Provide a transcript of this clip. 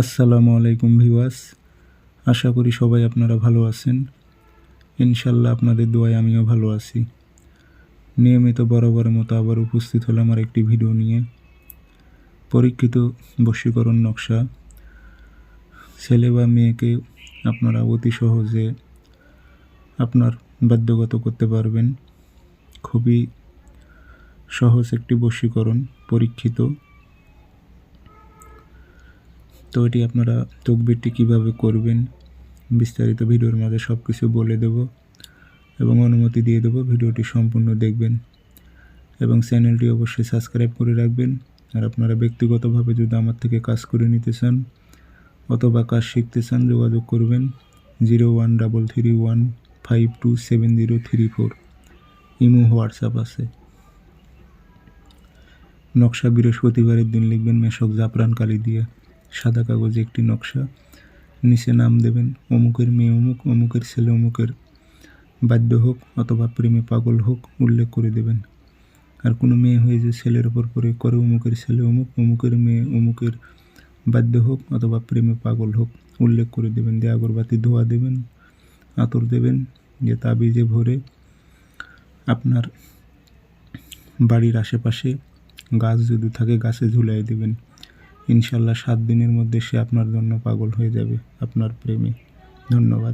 আসসালামু আলাইকুম ভিওয়াস আশা করি সবাই আপনারা ভালো আছেন। ইনশাল্লাহ আপনাদের দোয়ায় আমিও ভালো আছি। নিয়মিত বরাবরের মতো আবার উপস্থিত হলাম আর একটি ভিডিও নিয়ে। পরীক্ষিত বশীকরণ নকশা। ছেলে বা মেয়েকে আপনারা অতি সহজে আপনার বাধ্যগত করতে পারবেন। খুবই সহজ একটি বশীকরণ, পরীক্ষিত। তো এটি আপনারা তকবিরটি কীভাবে করবেন, বিস্তারিত ভিডিওর মাঝে সব কিছু বলে দেব এবং অনুমতি দিয়ে দেবো ভিডিওটি সম্পূর্ণ দেখবেন এবং চ্যানেলটি অবশ্যই সাবস্ক্রাইব করে রাখবেন। আর আপনারা ব্যক্তিগতভাবে যদি আমার থেকে কাজ করে নিতে চান অথবা কাজ শিখতে চান, যোগাযোগ করবেন zero one double three one five two seven zero three four. Imo WhatsApp আছে। নকশা বৃহস্পতিবারের দিন লিখবেন মেশক জাফরান কালি দিয়ে। সাদা কাগজে একটি নকশা। নিচে নাম দেবেন, অমুকের মেয়ে অমুক, অমুকের ছেলে অমুকের। বাধ্য হোক অথবা প্রেমে পাগল হোক, উল্লেখ করে দেবেন। আর কোনো মেয়ে হয়ে যে ছেলের ওপর পরে করে অমুকের ছেলে অমুক, অমুকের মেয়ে অমুকের। বাধ্য হোক অথবা প্রেমে পাগল হোক, উল্লেখ করে দেবেন। দিয়ে আগরবাতি ধোয়া দেবেন, আতর দেবেন, যে তাবিজে ভরে আপনার বাড়ির আশেপাশে গাছ যদি থাকে, গাছে ঝুলাই দেবেন। ইনশাল্লাহ সাত দিনের মধ্যে সে আপনার জন্য পাগল হয়ে যাবে আপনার প্রেমে। ধন্যবাদ।